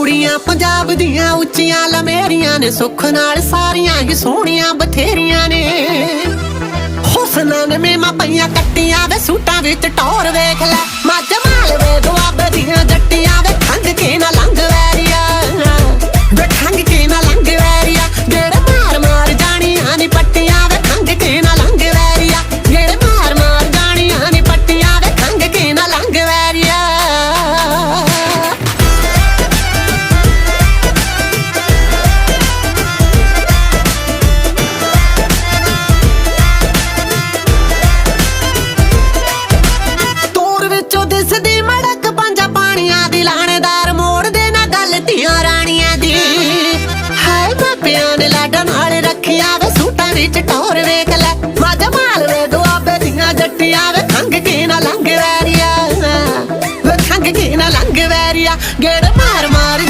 ਕੁੜੀਆਂ ਪੰਜਾਬ ਦੀਆਂ ਉੱਚੀਆਂ ਲਮੇਰੀਆਂ ਨੇ, ਸੁੱਖ ਨਾਲ ਸਾਰੀਆਂ ਹੀ ਸੋਹਣੀਆਂ ਬਥੇਰੀਆਂ ਨੇ। ਹੁਸਨਾਂ ਨੇ ਮੇਮਾ ਪਈਆਂ ਕੱਟੀਆਂ ਵੇ, ਸੂਟਾਂ ਵਿੱਚ ਟੌਰ ਵੇਖ ਲੈ ਵਿੱਚੋਂ ਮੜਕ ਪੰਜਾ ਪਾਣੀਆਂ ਦੀ ਲਾਣੇਦਾਰ ਮੋੜਦੇ ਨਾ ਗੱਲ ਧੀਆਂ ਰਾਣੀਆਂ ਦੀ। ਹਾਏ ਮਾਪਿਆਂ ਨੇ ਲਾਡਾਂ ਨਾਲ ਰੱਖਿਆ ਵੇ, ਸੂਟਾਂ ਵਿੱਚ ਟੌਰ ਵੇਖ ਲੈ। ਮੱਝ ਮਾਲ ਵੇ, ਦੁਆਬੇ ਦੀਆਂ ਜੱਟੀਆਂ ਵੇ ਖੰਗ ਕੇ ਨਾ ਲੰਘ ਵੈਰੀਆ। ਵੇ ਖੰਗ ਕੇ ਨਾ ਲੰਘ ਵੈਰੀਆ। ਗੇੜ ਮਾਰ